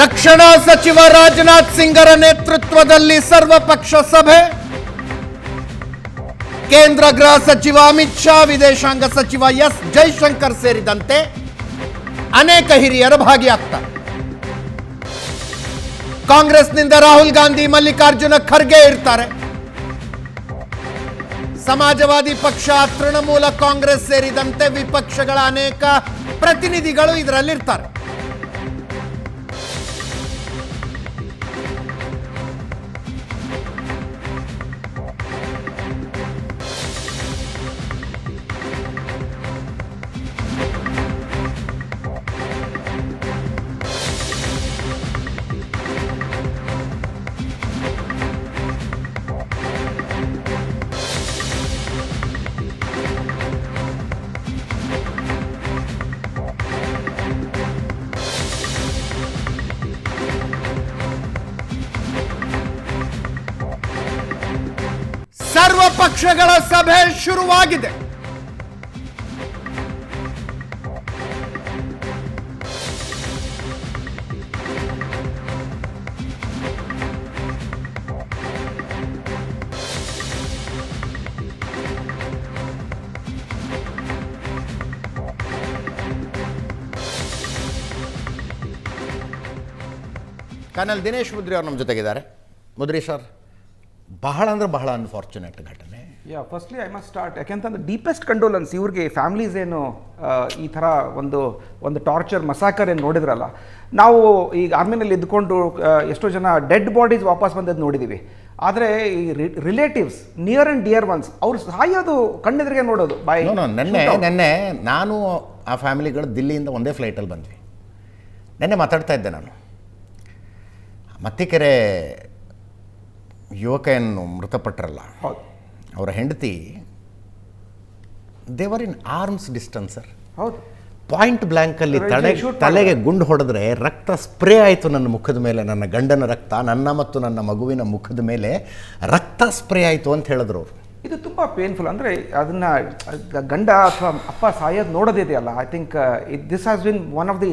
ರಕ್ಷಣಾ ಸಚಿವ ರಾಜನಾಥ್ ಸಿಂಗರ ನೇತೃತ್ವದಲ್ಲಿ ಸರ್ವಪಕ್ಷ ಸಭೆ. ಕೇಂದ್ರ ಗೃಹ ಸಚಿವ ಅಮಿತ್ ಶಾ, ವಿದೇಶಾಂಗ ಸಚಿವ ಎಸ್ ಜೈಶಂಕರ್ ಸೇರಿದಂತೆ ಅನೇಕ ಹಿರಿಯರು ಭಾಗಿಯಾಗ್ತಾರೆ. ಕಾಂಗ್ರೆಸ್ನಿಂದ ರಾಹುಲ್ ಗಾಂಧಿ, ಮಲ್ಲಿಕಾರ್ಜುನ ಖರ್ಗೆ ಇರ್ತಾರೆ. ಸಮಾಜವಾದಿ ಪಕ್ಷ, ತೃಣಮೂಲ ಕಾಂಗ್ರೆಸ್ ಸೇರಿದಂತೆ ವಿಪಕ್ಷಗಳ ಅನೇಕ ಪ್ರತಿನಿಧಿಗಳು ಇದರಲ್ಲಿರ್ತಾರೆ. ಸರ್ವ ಪಕ್ಷಗಳ ಸಭೆ ಶುರುವಾಗಿದೆ. ಕಾನಲ್ ದಿನೇಶ್ ಮುದ್ರಿ ಅವರು ನಮ್ಮ ಜೊತೆಗಿದ್ದಾರೆ. ಮುದ್ರಿ ಸರ್. ಬಹಳ ಅಂದ್ರೆ ಬಹಳ ಅನ್ಫಾರ್ಚುನೇಟ್ ಘಟನೆ. Yeah firstly I must start ಯಾಕೆಂತಂದ್ರೆ ಡೀಪೆಸ್ಟ್ ಕಂಡೋಲೆನ್ಸ್ ಇವ್ರಿಗೆ ಫ್ಯಾಮಿಲೀಸ್ ಏನು ಈ ಥರ ಒಂದು ಒಂದು ಟಾರ್ಚರ್ ಮಸಾಕರ್ ಏನು ನೋಡಿದ್ರಲ್ಲ ನಾವು ಈಗ ಆರ್ಮಿನಲ್ಲಿ ಇದ್ಕೊಂಡು ಎಷ್ಟೋ ಜನ ಡೆಡ್ ಬಾಡೀಸ್ ವಾಪಸ್ ಬಂದದ್ದು ನೋಡಿದ್ದೀವಿ ಆದರೆ ಈ relatives near and dear ones ಅವ್ರು ಸಾಯೋದು ಕಣ್ಣೆದುರಿಗೆ ನೋಡೋದು ಬಾಯ್ ನೆನ್ನೆ ನೆನ್ನೆ ನಾನು ಆ ಫ್ಯಾಮಿಲಿಗಳು ದಿಲ್ಲಿಯಿಂದ ಒಂದೇ ಫ್ಲೈಟಲ್ಲಿ ಬಂದ್ವಿ. ನೆನ್ನೆ ಮಾತಾಡ್ತಾ ಇದ್ದೆ ನಾನು. ಮತ್ತಿಕೆರೆ ಯುವಕ ಏನು ಮೃತಪಟ್ಟರಲ್ಲ. ಹೌದು. ಅವರ ಹೆಂಡತಿ ದೇವರ್ ಇನ್ ಆರ್ಮ್ಸ್ ಡಿಸ್ಟೆನ್ಸ್ ಸರ್ ಹೌದು. ಪಾಯಿಂಟ್ ಬ್ಲ್ಯಾಂಕಲ್ಲಿ ತಡೆ ತಲೆ ತಲೆಗೆ ಗುಂಡು ಹೊಡೆದ್ರೆ ರಕ್ತ ಸ್ಪ್ರೇ ಆಯಿತು ನನ್ನ ಮುಖದ ಮೇಲೆ ನನ್ನ ಗಂಡನ ರಕ್ತ ನನ್ನ ಮತ್ತು ನನ್ನ ಮಗುವಿನ ಮುಖದ ಮೇಲೆ ರಕ್ತ ಸ್ಪ್ರೇ ಆಯಿತು ಅಂತ ಹೇಳಿದ್ರು ಅವರು. ಇದು ತುಂಬ ಪೇನ್ಫುಲ್ ಅಂದರೆ ಅದನ್ನು ಗಂಡ ಅಥವಾ ಅಪ್ಪ ಸಾಯೋದು ನೋಡೋದಿದೆಯಲ್ಲ. I think this has been one of the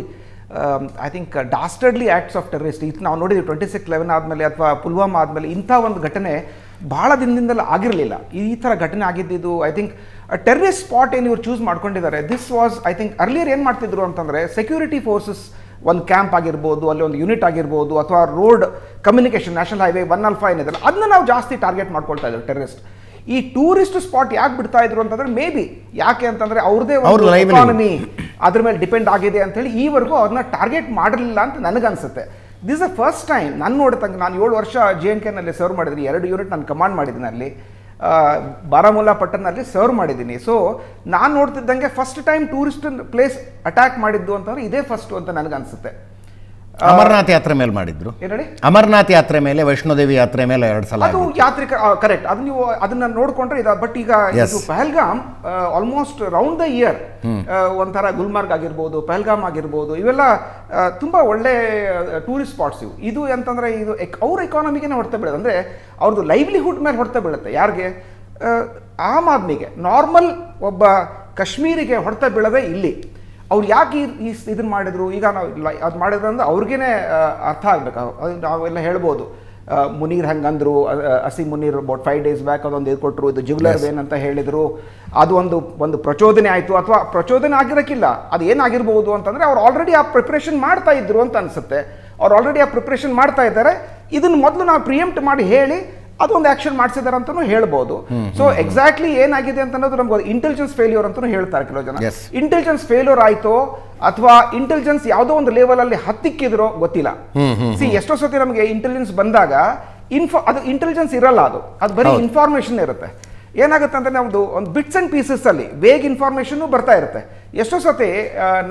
I think dastardly acts of terrorist ಇದು ನಾವು ನೋಡಿದ್ವಿ ಟ್ವೆಂಟಿ ಸಿಕ್ಸ್ ಲೆವೆನ್ ಆದಮೇಲೆ ಅಥವಾ ಪುಲ್ವಾಮಾ ಆದಮೇಲೆ ಇಂಥ ಒಂದು ಘಟನೆ ಭಾಳ ದಿನದಿಂದಲೂ ಆಗಿರಲಿಲ್ಲ. ಈ ಥರ ಘಟನೆ ಆಗಿದ್ದಿದ್ದು ಐ ಥಿಂಕ್ ಟೆರರಿಸ್ಟ್ ಸ್ಪಾಟ್ ಏನು ಇವ್ರು ಚೂಸ್ ಮಾಡ್ಕೊಂಡಿದ್ದಾರೆ. This was I think earlier ಏನು ಮಾಡ್ತಿದ್ರು ಅಂತಂದರೆ ಸೆಕ್ಯೂರಿಟಿ ಫೋರ್ಸಸ್ ಒಂದು ಕ್ಯಾಂಪ್ ಆಗಿರ್ಬೋದು, ಅಲ್ಲಿ ಒಂದು ಯೂನಿಟ್ ಆಗಿರ್ಬೋದು, ಅಥವಾ road communication national highway one alpha ಏನಿದೆ ಅದನ್ನ ನಾವು ಜಾಸ್ತಿ ಟಾರ್ಗೆಟ್ ಮಾಡ್ಕೊಳ್ತಾ ಇದ್ದೀವಿ ಟೆರರಿಸ್ಟ್ ಈ ಟೂರಿಸ್ಟ್ ಸ್ಪಾಟ್ ಯಾಕೆ ಬಿಡ್ತಾ ಇದ್ರು ಅಂತಂದ್ರೆ ಮೇ ಬಿ ಯಾಕೆ ಅಂತಂದ್ರೆ ಅವ್ರದೇ ಎಕಾನಮಿ ಅದ್ರ ಮೇಲೆ ಡಿಪೆಂಡ್ ಆಗಿದೆ ಅಂತ ಹೇಳಿ ಈವರೆಗೂ ಅವ್ರನ್ನ ಟಾರ್ಗೆಟ್ ಮಾಡಿರಲಿಲ್ಲ ಅಂತ ನನಗನ್ಸುತ್ತೆ. ದಿಸ್ ಅ ಫಸ್ಟ್ ಟೈಮ್ ನಾನು ನೋಡ್ತಂಗೆ ನಾನು ಏಳು ವರ್ಷ ಜೆ ಎನ್ ಕೆನಲ್ಲಿ ಸರ್ವ್ ಮಾಡಿದ್ದೀನಿ. ಎರಡು ಯೂನಿಟ್ ನಾನು ಕಮಾಂಡ್ ಮಾಡಿದ್ದೀನಿ ಅಲ್ಲಿ. ಬಾರಾಮುಲ್ಲಾ ಪಟ್ಟಣದಲ್ಲಿ ಸರ್ವ್ ಮಾಡಿದ್ದೀನಿ. ಸೊ ನಾನು ನೋಡ್ತಿದ್ದಂಗೆ first time tourist place attack ಮಾಡಿದ್ದು ಅಂತಂದ್ರೆ ಇದೇ ಫಸ್ಟ್ ಅಂತ ನನಗನ್ಸುತ್ತೆ. ಅಮರನಾಥ್ ಯಾತ್ರೆ ಮೇಲೆ ಮಾಡಿದ್ರು. ಅಮರನಾಥ ಯಾತ್ರೆ ಮೇಲೆ ವೈಷ್ಣೋದೇವಿ ಯಾತ್ರೆ ಮೇಲೆ ಎರಡು ಸಲ ಅದು. ಯಾತ್ರಿಕ ಕರೆಕ್ಟ್ ಅದು ನೀವು ಅದನ್ನ ನೋಡ್ಕೊಂಡ್ರೆ ಇದು ಬಟ್ ಈಗ Pahalgam almost round the year ಒಂಥರ ಗುಲ್ಮಾರ್ಗ್ ಆಗಿರ್ಬೋದು ಪಹಲ್ಗಾಮ್ ಆಗಿರ್ಬೋದು ಇವೆಲ್ಲ ತುಂಬಾ ಒಳ್ಳೆ ಟೂರಿಸ್ಟ್ ಸ್ಪಾಟ್ಸ್ ಇವು. ಇದು ಅಂತಂದ್ರೆ ಇದು ಅವ್ರ ಎಕಾನಮಿಗೆ ಹೊಡ್ತಾ ಬೀಳೋದು. ಅಂದ್ರೆ ಅವ್ರದ್ದು ಲೈವ್ಲಿಹುಡ್ ಮೇಲೆ ಹೊಡ್ತಾ ಬೀಳುತ್ತೆ. ಯಾರಿಗೆ? ಆಮ್ ಆದ್ಮಿಗೆ. ನಾರ್ಮಲ್ ಒಬ್ಬ ಕಾಶ್ಮೀರಿಗೆ ಹೊಡೆತ ಬೀಳದೆ ಇಲ್ಲಿ. ಅವ್ರು ಯಾಕೆ ಈ- ಇದನ್ನು ಮಾಡಿದ್ರು? ಈಗ ನಾವು ಅದು ಮಾಡಿದ್ರು ಅಂದ್ರೆ ಅವ್ರಿಗೇನೆ ಅರ್ಥ ಆಗ್ಬೇಕು. ಅದು ನಾವೆಲ್ಲ ಹೇಳ್ಬೋದು. ಮುನೀರ್ ಹಂಗಂದ್ರು ಹಸಿ Munir about five days back ಅದೊಂದು ಇದು ಕೊಟ್ಟರು ಇದು ಜುಗ್ಲರ್ ಏನಂತ ಹೇಳಿದರು ಹೇಳಿದ್ರು. ಅದು ಒಂದು ಒಂದು ಪ್ರಚೋದನೆ ಆಯಿತು. ಅಥವಾ ಪ್ರಚೋದನೆ ಆಗಿರೋಕ್ಕಿಲ್ಲ ಅದು ಏನಾಗಿರ್ಬೋದು ಅಂತಂದರೆ ಅವ್ರು ಆಲ್ರೆಡಿ ಆ ಪ್ರಿಪ್ರೇಷನ್ ಮಾಡ್ತಾ ಇದ್ರು ಅಂತ ಅನ್ಸುತ್ತೆ. ಅವ್ರು ಆಲ್ರೆಡಿ ಆ ಪ್ರಿಪ್ರೇಷನ್ ಮಾಡ್ತಾ ಇದ್ದಾರೆ. ಇದನ್ನು ಮೊದಲು ನಾವು ಪ್ರಿಯಂಪ್ಟ್ ಮಾಡಿ ಹೇಳಿ ಅದೊಂದು ಆಕ್ಷನ್ ಮಾಡಿಸಿದಾರೆ ಅಂತಾನು ಹೇಳ್ಬೋದು ಸೊ ಎಕ್ಸಾಕ್ಟ್ಲಿ ಏನಾಗಿದೆ ಅಂತ ಅನ್ನೋದು ನಮ್ಗೆ ಇಂಟೆಲಿಜೆನ್ಸ್ ಫೇಲ್ಯೂರ್ ಅಂತಾನು ಹೇಳ್ತಾರೆ ಕೆಲವು ಜನ. ಇಂಟೆಲಿಜೆನ್ಸ್ ಫೇಲ್ಯೂರ್ ಆಯ್ತು ಅಥವಾ ಇಂಟೆಲಿಜೆನ್ಸ್ ಯಾವುದೋ ಒಂದು ಲೆವೆಲ್ ಅಲ್ಲಿ ಹತ್ತಿಕ್ಕಿದ್ರೋ ಗೊತ್ತಿಲ್ಲ. ಸಿ ಎಷ್ಟೋ ಸತಿ ನಮಗೆ ಇಂಟೆಲಿಜೆನ್ಸ್ ಬಂದಾಗ ಇನ್ಫೋ ಅದು ಇಂಟೆಲಿಜೆನ್ಸ್ ಇರಲ್ಲ ಅದು. ಅದು ಬರೀ. ಇನ್ಫಾರ್ಮೇಶನ್ ಇರುತ್ತೆ. ಏನಾಗುತ್ತೆ ಅಂದ್ರೆ ನಮ್ದು ಒಂದು ಬಿಟ್ಸ್ ಅಂಡ್ ಪೀಸಸ್ ಅಲ್ಲಿ ಬೇಗ ಇನ್ಫಾರ್ಮೇಶನ್ ಬರ್ತಾ ಇರುತ್ತೆ. ಎಷ್ಟೋ ಸತಿ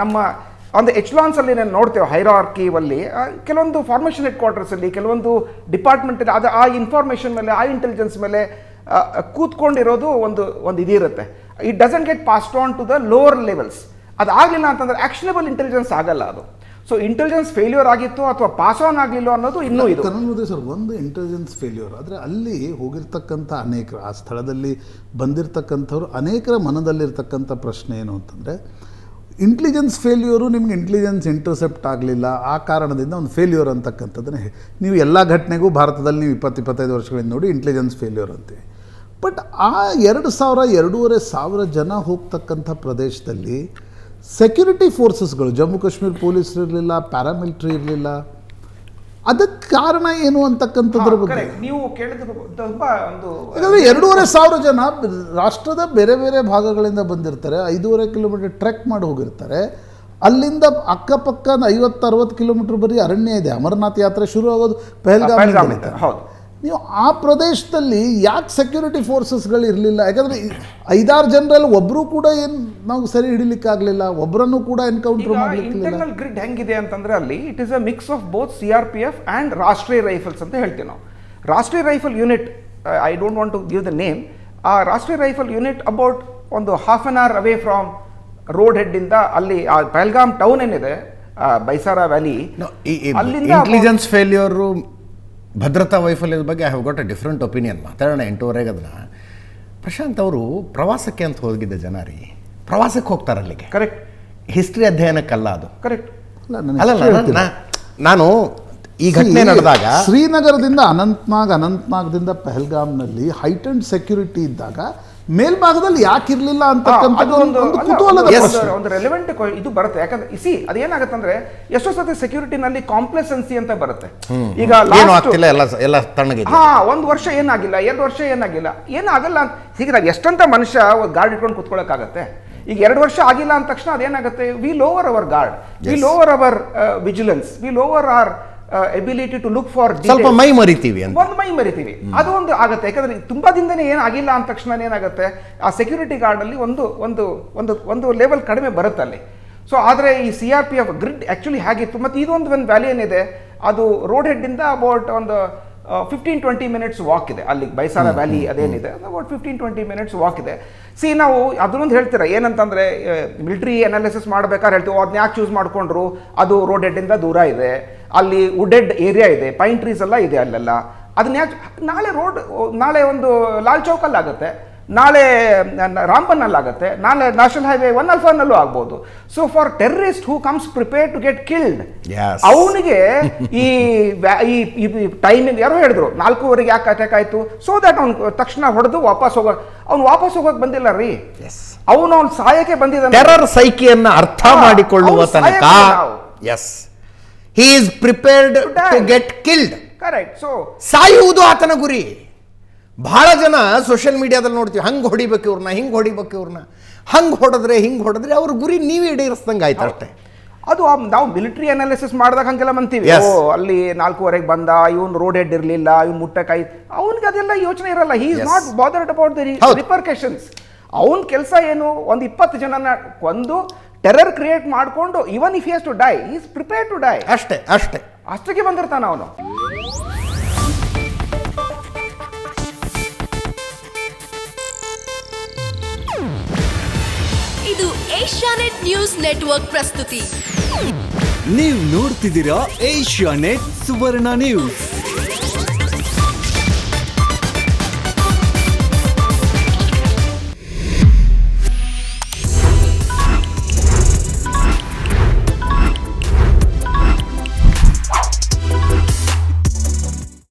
ನಮ್ಮ ಒಂದು ಎಚ್ಲಾನ್ಸ್ ಅಲ್ಲಿ ನಾನು ನೋಡ್ತೇವೆ ಹೈರಾರ್ಕಿ ಅಲ್ಲಿ ಕೆಲವೊಂದು ಫಾರ್ಮೇಷನ್ ಹೆಡ್ ಕ್ವಾರ್ಟರ್ಸ್ ಅಲ್ಲಿ ಕೆಲವೊಂದು ಡಿಪಾರ್ಟ್ಮೆಂಟ್ ಅದು ಆ ಇನ್ಫಾರ್ಮೇಷನ್ ಮೇಲೆ ಆ ಇಂಟೆಲಿಜೆನ್ಸ್ ಮೇಲೆ ಕೂತ್ಕೊಂಡಿರೋದು ಒಂದು ಒಂದು ಇದಿರುತ್ತೆ. It doesn't get passed on to the lower levels ಅದಾಗಲಿಲ್ಲ ಅಂತಂದ್ರೆ ಆಕ್ಷನಬಲ್ ಇಂಟೆಲಿಜೆನ್ಸ್ ಆಗಲ್ಲ ಅದು. ಸೊ ಇಂಟೆಲಿಜೆನ್ಸ್ ಫೇಲ್ಯೂರ್ ಆಗಿತ್ತು ಅಥವಾ ಪಾಸ್ ಆನ್ ಆಗಲಿಲ್ಲ ಅನ್ನೋದು ಇನ್ನೂ ಇದು. ಸರ್ ಒಂದು ಇಂಟೆಲಿಜೆನ್ಸ್ ಫೇಲ್ಯೂರ್ ಆದರೆ ಅಲ್ಲಿ ಹೋಗಿರ್ತಕ್ಕಂಥ ಅನೇಕರು ಆ ಸ್ಥಳದಲ್ಲಿ ಬಂದಿರತಕ್ಕಂಥವ್ರು ಅನೇಕರ ಮನದಲ್ಲಿರ್ತಕ್ಕಂಥ ಪ್ರಶ್ನೆ ಏನು ಅಂತಂದರೆ ಇಂಟೆಲಿಜೆನ್ಸ್ ಫೇಲ್ಯೂರು ನಿಮ್ಗೆ ಇಂಟೆಲಿಜೆನ್ಸ್ ಇಂಟರ್ಸೆಪ್ಟ್ ಆಗಲಿಲ್ಲ. ಆ ಕಾರಣದಿಂದ ಒಂದು ಫೇಲ್ಯೂರ್ ಅಂತಕ್ಕಂಥದ್ದನ್ನು ನೀವು ಎಲ್ಲ ಘಟನೆಗೂ ಭಾರತದಲ್ಲಿ ನೀವು ಇಪ್ಪತ್ತು ಇಪ್ಪತ್ತೈದು ವರ್ಷಗಳಿಂದ ನೋಡಿ ಇಂಟೆಲಿಜೆನ್ಸ್ ಫೇಲ್ಯೂರ್ ಅಂತೀವಿ. ಬಟ್ ಆ ಎರಡು ಸಾವಿರ ಎರಡೂವರೆ ಸಾವಿರ ಜನ ಹೋಗ್ತಕ್ಕಂಥ ಪ್ರದೇಶದಲ್ಲಿ ಸೆಕ್ಯೂರಿಟಿ ಫೋರ್ಸಸ್ಗಳು ಜಮ್ಮು ಕಾಶ್ಮೀರ ಪೊಲೀಸರು ಇರಲಿಲ್ಲ ಪ್ಯಾರಾಮಿಲ್ಟ್ರಿ ಇರಲಿಲ್ಲ ಅದಕ್ಕೆ ಕಾರಣ ಏನು ಅಂತಕ್ಕಂಥದ್ರ ಬಗ್ಗೆ? ನೀವು ಕೇಳಿದ್ರೆ ಯಾಕಂದರೆ ಎರಡೂವರೆ ಸಾವಿರ ಜನ ರಾಷ್ಟ್ರದ ಬೇರೆ ಬೇರೆ ಭಾಗಗಳಿಂದ ಬಂದಿರ್ತಾರೆ. ಐದೂವರೆ ಕಿಲೋಮೀಟರ್ ಟ್ರೆಕ್ ಮಾಡಿ ಹೋಗಿರ್ತಾರೆ. ಅಲ್ಲಿಂದ ಅಕ್ಕಪಕ್ಕ ಐವತ್ತು ಅರವತ್ತು ಕಿಲೋಮೀಟರ್ ಬರೀ ಅರಣ್ಯ ಇದೆ. ಅಮರನಾಥ್ ಯಾತ್ರೆ ಶುರು ಆಗೋದು ಪೆಹಲ್ಗಾಮ್ ಹೌದು. ನೀವು ಆ ಪ್ರದೇಶದಲ್ಲಿ ಯಾಕೆ ಸೆಕ್ಯೂರಿಟಿ ಫೋರ್ಸಸ್ಗಳು ಇರಲಿಲ್ಲ? ಯಾಕಂದರೆ ಐದಾರು ಜನರಲ್ಲಿ ಒಬ್ಬರು ಕೂಡ ಏನು ನಾವು ಸರಿ ಹಿಡಿಲಿಕ್ಕಾಗಲಿಲ್ಲ ಒಬ್ಬರನ್ನು ಕೂಡ ಎನ್ಕೌಂಟರ್ ಮಾಡಲಿಕ್ಕಿಲ್ಲ ಇಂಟರ್ನಲ್ ಗ್ರಿಡ್ ಹೆಂಗಿದೆ ಅಂತಂದ್ರೆ ಅಲ್ಲಿ it is a mix of both C R P F and Rashtriya rifles ಅಂತ ಹೇಳ್ತೀವಿ ನಾವು. Rashtriya rifle unit I don't want to give the name ಆ ರಾಷ್ಟ್ರೀಯ ರೈಫಲ್ ಯೂನಿಟ್ ಅಬೌಟ್ ಒಂದು half an hour away from road ಹೆಡ್ಡಿಂದ ಅಲ್ಲಿ ಆ Pahalgam town ಏನಿದೆ Baisaran valley ಅಲ್ಲಿ intelligence failure ಭದ್ರತಾ ವೈಫಲ್ಯದ ಬಗ್ಗೆ I have got a different opinion ಮಾತಾಡೋಣ ಎಂಟೂವರೆಗೆ ಅದನ್ನ. ಪ್ರಶಾಂತ್ ಅವರು ಪ್ರವಾಸಕ್ಕೆ ಅಂತ ಹೋಗಿದ್ದ ಜನ ರೀ. ಪ್ರವಾಸಕ್ಕೆ ಹೋಗ್ತಾರೆ ಅಲ್ಲಿಗೆ. ಕರೆಕ್ಟ್ ಹಿಸ್ಟ್ರಿ ಅಧ್ಯಯನಕ್ಕಲ್ಲ ಅದು. ಕರೆಕ್ಟ್ ಅಲ್ಲ, ನಾನು ಅಲ್ಲ ನಾನು ಈ ಘಟನೆ ನಡೆದಾಗ ಶ್ರೀನಗರದಿಂದ ಅನಂತ್ನಾಗ್ ಅನಂತ್ನಾಗ್ದಿಂದ ಪೆಹಲ್ಗಾಮ್ನಲ್ಲಿ ಹೈಟೆಂಡ್ ಅಂಡ್ ಸೆಕ್ಯೂರಿಟಿ ಇದ್ದಾಗ ಮೇಲ್ಭಾಗದಲ್ಲಿ ಯಾಕೆ ಇರಲಿಲ್ಲ ಅಂತಕ್ಕಂಥದ್ದು ಒಂದು ಒಂದು ಕುತೂಹಲದ ಒಂದು- ರೆಲೆವೆಂಟ್ ಇದು ಬರುತ್ತೆ. ಯಾಕಂದ್ರೆ ಸಿ ಅದೇನಾಗತ್ತಂದ್ರೆ ಎಷ್ಟೋ ಸತಿ ಸೆಕ್ಯೂರಿಟಿನಲ್ಲಿ ಕಾಂಪ್ಲೆಸೆನ್ಸಿ ಅಂತ ಬರುತ್ತೆ. ಈಗ ಎಲ್ಲ ಹಾ ಒಂದು ವರ್ಷ ಏನಾಗಿಲ್ಲ ಎರಡು ವರ್ಷ ಏನಾಗಿಲ್ಲ ಏನಾಗಲ್ಲ ಅಂತ ಹೀಗಿದಾಗ ಎಷ್ಟಂತ ಮನುಷ್ಯ ಗಾರ್ಡ್ ಇಟ್ಕೊಂಡು ಕುತ್ಕೊಳ್ಳೋಕ್ಕಾಗತ್ತೆ ಈಗ ಎರಡು ವರ್ಷ ಆಗಿಲ್ಲ ಅಂದ ತಕ್ಷಣ ಅದೇನಾಗುತ್ತೆ? We lower our guard we lower our vigilance we lower our ability to look for ಸ್ವಲ್ಪ ಮೈ ಮರಿತೀವಿ ಒಂದು ಮೈ ಮರಿತೀವಿ. ಅದು ಒಂದು ಆಗುತ್ತೆ. ಯಾಕಂದ್ರೆ ತುಂಬಾ ದಿನನೇ ಏನಾಗಿಲ್ಲ ಅಂದ ತಕ್ಷಣ ಏನಾಗುತ್ತೆ? ಆ ಸೆಕ್ಯೂರಿಟಿ ಗಾರ್ಡ್ ಅಲ್ಲಿ ಒಂದು ಒಂದು ಒಂದು ಒಂದು ಲೆವೆಲ್ ಕಡಿಮೆ ಬರುತ್ತೆ ಅಲ್ಲಿ. ಸೊ ಆದರೆ ಈ C R P F grid actually ಹೇಗಿತ್ತು? ಮತ್ತು ಇದೊಂದು ಒಂದು ವ್ಯಾಲಿ ಏನಿದೆ? ಅದು ರೋಡ್ ಹೆಡ್ಡಿಂದ ಅಬೌಟ್ ಒಂದು ಫಿಫ್ಟೀನ್ ಟ್ವೆಂಟಿ ಮಿನಿಟ್ಸ್ ವಾಕ್ ಇದೆ. ಅಲ್ಲಿ Baisaran valley ಅದೇನಿದೆ? About fifteen twenty minutes walk ಇದೆ. ಸಿ ನಾವು ಅದನ್ನೊಂದು ಹೇಳ್ತೀರ? ಏನಂತಂದ್ರೆ ಮಿಲಿಟರಿ ಅನಾಲಿಸಿಸ್ ಮಾಡ್ಬೇಕಾದ್ರೆ ಹೇಳ್ತೀವಿ ಅದನ್ನ ಯಾಕೆ ಚೂಸ್ ಮಾಡಿಕೊಂಡ್ರು? ಅದು ರೋಡ್ ಹೆಡ್ಡಿಂದ ದೂರ ಇದೆ. ಅಲ್ಲಿ ವುಡೆಡ್ ಏರಿಯಾ ಇದೆ ಪೈನ್ ಟ್ರೀಸ್ ಎಲ್ಲ ಇದೆ ಅಲ್ಲೆಲ್ಲ. ಅದನ್ನ ಯಾಕೆ ನಾಳೆ ರೋಡ್ ನಾಳೆ ಒಂದು ಲಾಲ್ ಚೌಕಲ್ಲಿ ಆಗುತ್ತೆ. ನಾಳೆ ರಾಂಬನ್ನಲ್ಲಿ ಆಗುತ್ತೆ. ನಾಳೆ ನ್ಯಾಷನಲ್ ಹೈವೇ ಒನ್ ಅಲ್ಫಾನಲ್ಲೂ ಆಗ್ಬೋದು. So for terrorist who comes prepare to get killed. ಅವನಿಗೆ ಈ ಈ ಟೈಮಿಂಗ್ ಯಾರೋ ಹೇಳಿದ್ರು ನಾಲ್ಕೂವರೆಗೆ ಯಾಕೆ ಅಟ್ಯಾಕ್ ಆಯಿತು? ಸೊ ದಟ್ ಅವ್ನು ತಕ್ಷಣ ಹೊಡೆದು ವಾಪಸ್ ಹೋಗೋ ಅವ್ನು ವಾಪಸ್ ಹೋಗೋಕೆ ಬಂದಿಲ್ಲ ರೀ. ಅವನು ಅವ್ನು ಸಹಾಯಕ್ಕೆ ಬಂದಿದ್ದಾನೆ. ಟೆರರ್ ಸೈಕಿಯನ್ನ ಅರ್ಥ ಮಾಡಿಕೊಳ್ಳುವ ತನಕ as he is prepared To to get killed correct so ಸಾಯುವುದು ಆತನ ಗುರಿ. ಬಹಳ ಜನ ಸೋಷಿಯಲ್ ಮೀಡಿಯಾದಲ್ಲಿ ನೋಡ್ತೀವಿ ಹಂಗೆ ಹೊಡಿಬೇಕು ಇವ್ರನ್ನ ಹಿಂಗೆ ಹೊಡಿಬೇಕು ಇವ್ರನ್ನ ಹಂಗೆ ಹೊಡೆದ್ರೆ ಹಿಂಗೆ ಹೊಡೆದ್ರೆ ಅವ್ರ ಗುರಿ ನೀವೇ ಈಡೇರಿಸ್ದಂಗೆ ಆಯ್ತು ಅಷ್ಟೇ. ಅದು ನಾವು ಮಿಲಿಟರಿ ಅನಾಲಿಸಿಸ್ ಮಾಡಿದಾಗ ಹಂಗೆಲ್ಲ ಮಂತೀವಿ ಓ ಅಲ್ಲಿ ನಾಲ್ಕೂವರೆಗೆ ಬಂದ ಇವನು ರೋಡ್ ಹೆಡ್ ಇರಲಿಲ್ಲ ಇವ್ನು ಮುಟ್ಟಕಾಯಿ. ಅವನಿಗೆ ಅದೆಲ್ಲ ಯೋಚನೆ ಇರಲ್ಲ. He is. Not bothered about the. Repercussions ಅವನ ಕೆಲಸ ಏನು? ಒಂದು ಇಪ್ಪತ್ತು ಜನನ ಕೊಂದು ಟೆರರ್ ಕ್ರಿಯೇಟ್ ಮಾಡಿಕೊಂಡು even if has to die is prepare to die ಅಷ್ಟೇ ಅಷ್ಟೇ. ಅಷ್ಟಕ್ಕೆ ಬಂದಿರ್ತಾನ ಅವನು. ಇದು ಏಷ್ಯಾನೆಟ್ ನ್ಯೂಸ್ ನೆಟ್ವರ್ಕ್ ಪ್ರಸ್ತುತಿ. ನೀವು ನೋಡ್ತಿದ್ದೀರಾ ಏಷ್ಯಾನೆಟ್ ಸುವರ್ಣ ನ್ಯೂಸ್.